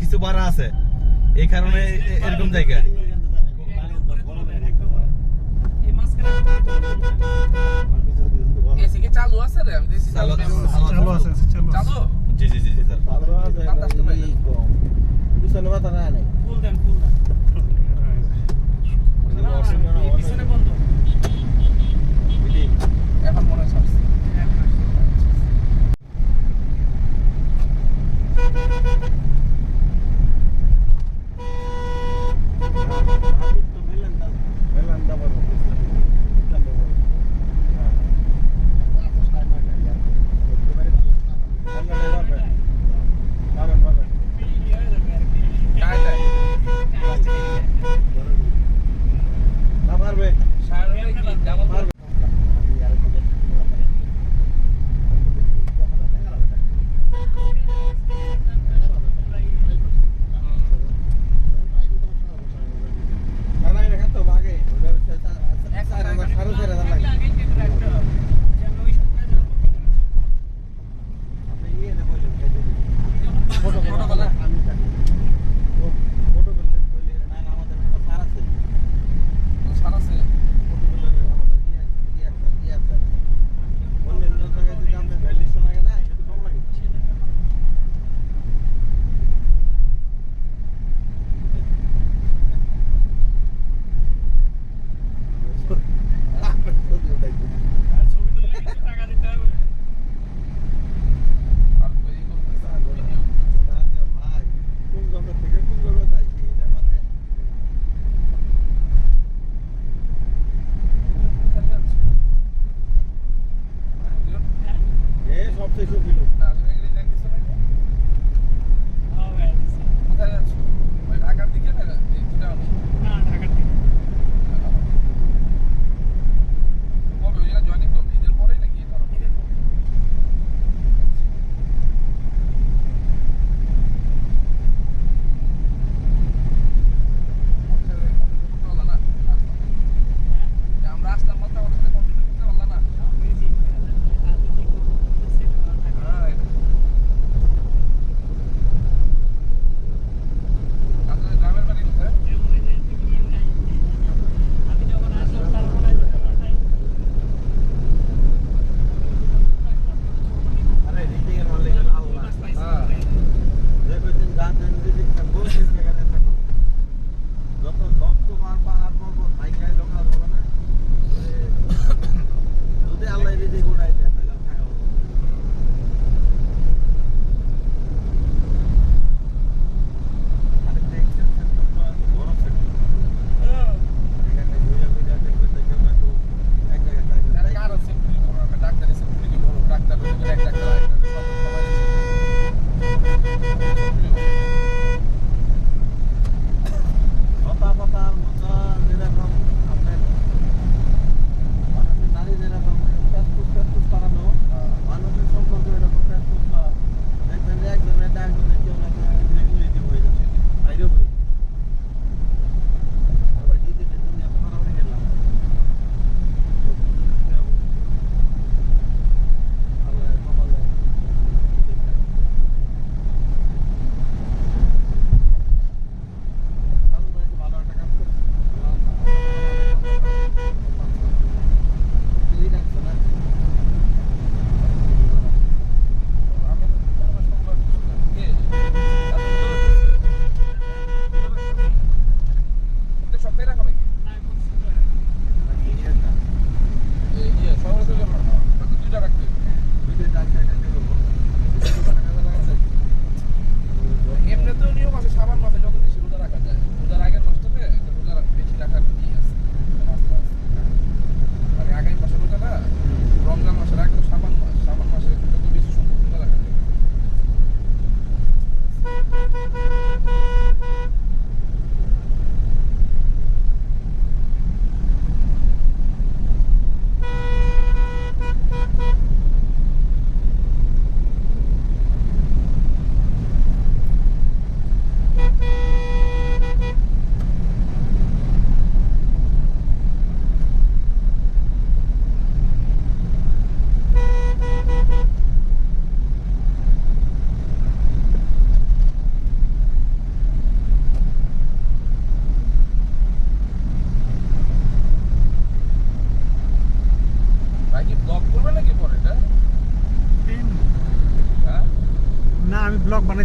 কিছু বাড়া আছে এই কারণে এরকম জায়গা চালু আছে রে চালু আছে চালু জি জি জি স্যার বাতাস তো এখন মনে হয় ছাড়ছে। মেলান্দা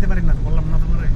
পারি না বললাম না তোমারে?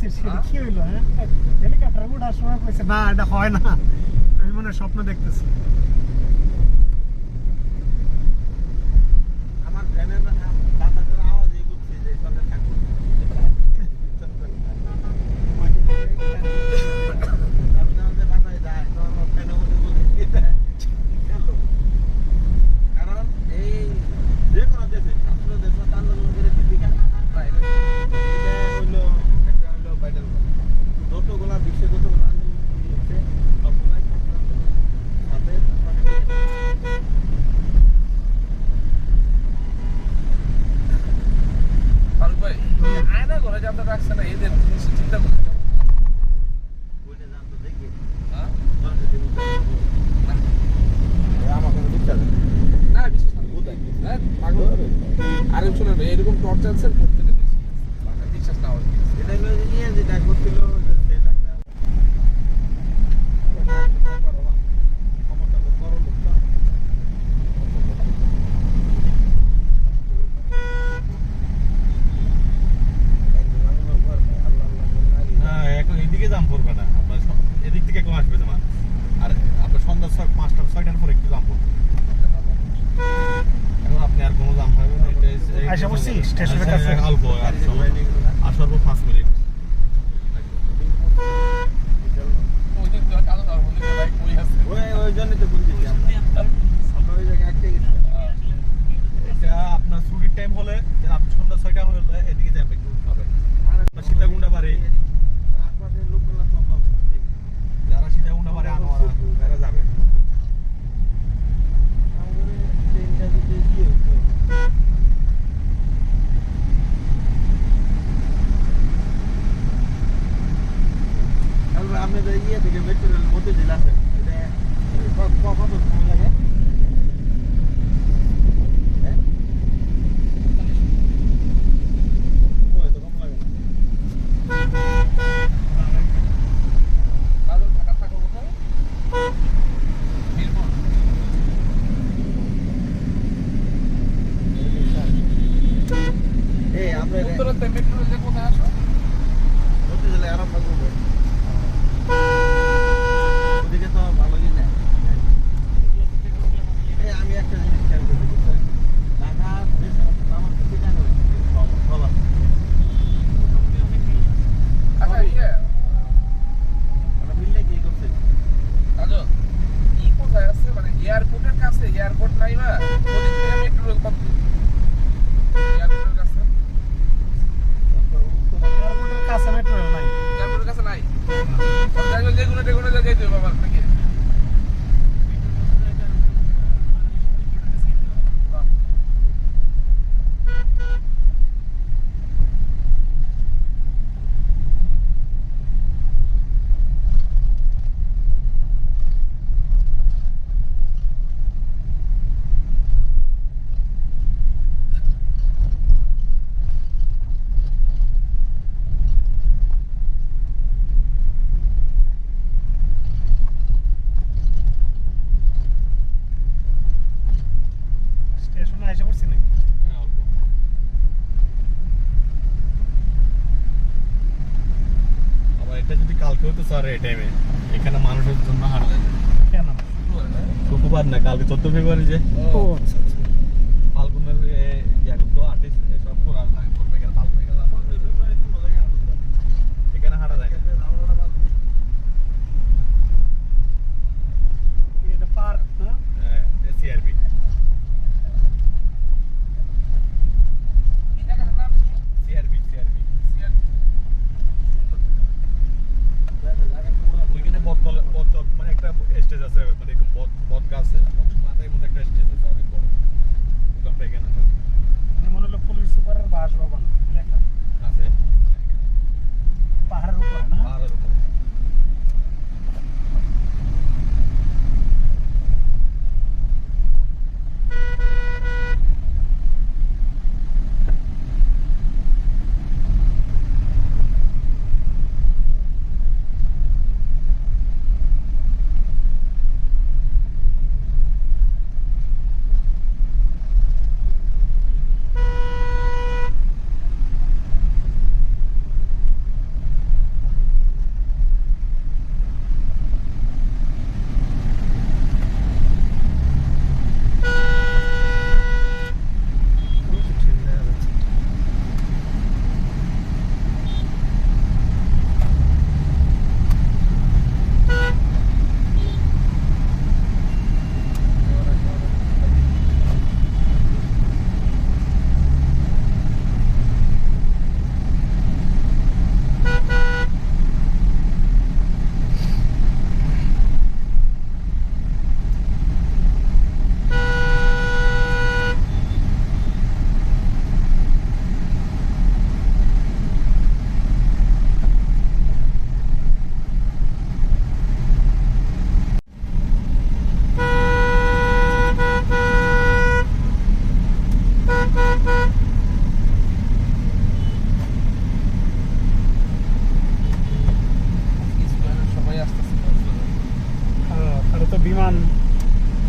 হ্যাঁ? কি হ্যাঁ? সময় কইছে না এটা হয় না। আমি মনে স্বপ্ন দেখতেছি। там আসে বসছি আচ্ছা, স্টেশনের আচ্ছা, কাছে। অল্প আসার পর পাঁচ মিনিট। আচ্ছা। আপনার ছুটির টাইম হলে আর এই টাইমে এখানে মানুষের জন্য হারলেন কেন? শুক্রবার না কালকে চোদ্দ ফেব্রুয়ারি যে। ও আচ্ছা আচ্ছা।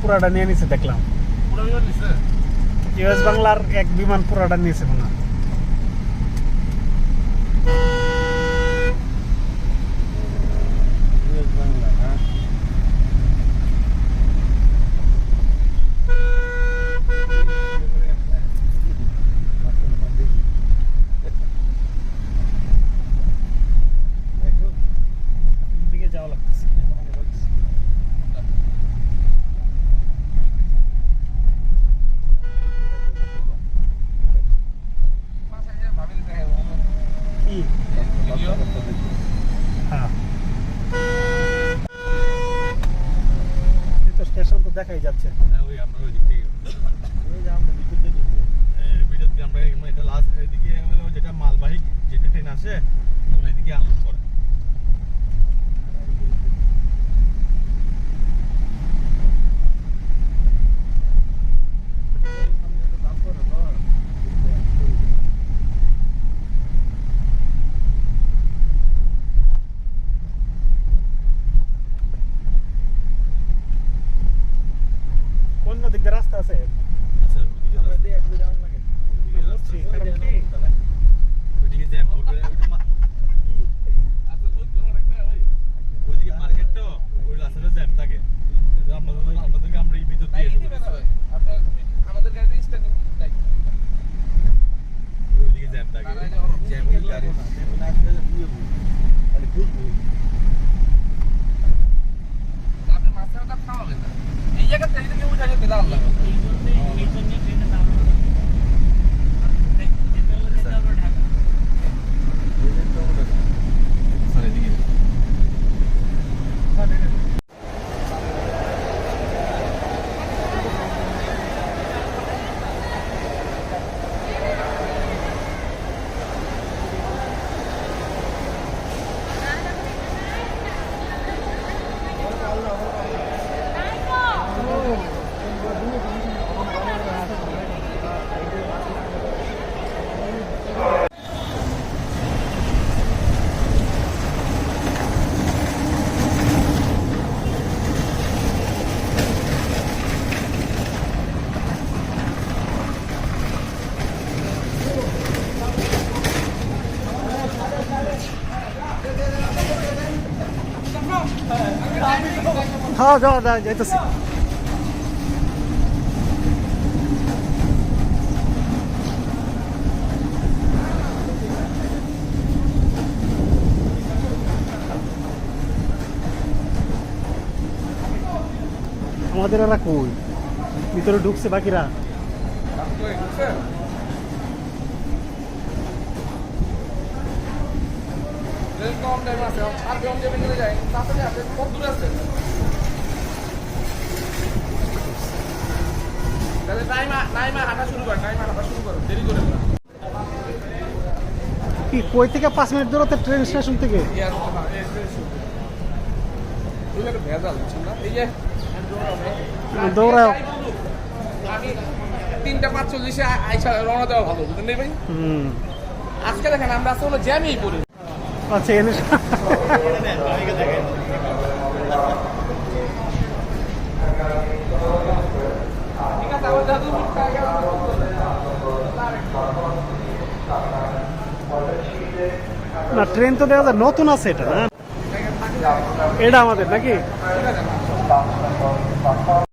পুরাটা নিয়ে নিছে দেখলাম ইউএস বাংলার এক বিমান পুরাটা নিয়েছে মনে হয়। ইউএস বাংলা হ্যাঁ দিকে যাওয়া লাগতেছে পাশে যে ভাবিলে দেখে কি ভিডিও হ্যাঁ এই তো দেখাই যাচ্ছে। হ্যাঁ, ওই আমরা ওই দিক থেকে আমরা বিদ্যুৎ আমরা এটা লাস্ট এদিকে যেটা মালবাহী যেটা ট্রেন আসে ওগুলো এদিকে আনলোড করে কোন দিক দিয়ে রাস্তা আছে আচ্ছা ওইদিকে আমরা দিয়ে এক দুই রাউন্ড লাগে। ওইদিকে রাস্তা বুঝছি, কারণ কি ওইদিকে জ্যাম করবে ওইটা মা- আচ্ছা বুঝ ধরো রাখতে ওই ওইদিকে মার্কেট তো ওই রাস্তাটা জ্যাম থাকে এই জন্য আপনাদের আপনাদেরকে আমরা এই বিদ্যুৎ নাই দিয়ে দিবে না ভাই আপনার আমাদের গাড়িতে স্ট্যান্ডিং নাই ওইদিকে জ্যাম থাকে জ্যাম হলে গাড়ি না, দেখুন আজকে যে বুঝে বুঝে। খালি বুঝব। আপনি মাঝখানে থামাবেন না এই জায়গা থেকে যদি উঠে যেতে লাল লাগে এই যে তো ওটা না। স্যার এদিকে হ্যাঁ যাওয়া যাওয়া যাইতেছি। আমাদের এরা কই? ভিতরে ঢুকছে বাকিরা? ঢুকছে কম টাইম আছে আর কম টাইমে গেলে যাই তাড়াতাড়ি আছে? কত দূর আছে। তাহলে টাইম টাইম হাঁটা শুরু কর টাইম হাঁটা শুরু করো দেরি করে না। কি কই থেকে পাঁচ মিনিট দূরত্বে ট্রেন স্টেশন থেকে? হ্যাঁ দৌড়াও। আমি তিনটা পাঁচচল্লিশে আইসা রওনা দেওয়া ভালো বুঝলেন ভাই? আজকে দেখেন আমরা আসলে জ্যামেই পড়ি আচ্ছা এনে না ট্রেন তো দেখা যায় নতুন আছে এটা এটা আমাদের নাকি?